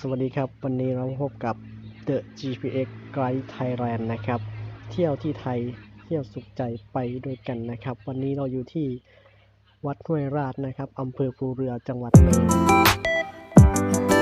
สวัสดีครับ วันนี้เราพบกับ The GPX Guide Thailand นะครับ เที่ยวที่ไทยเที่ยวสุขใจไปด้วยกันนะครับ วันนี้เราอยู่ที่วัดห้วยราชนะครับอำเภอภูเรือจังหวัดเลย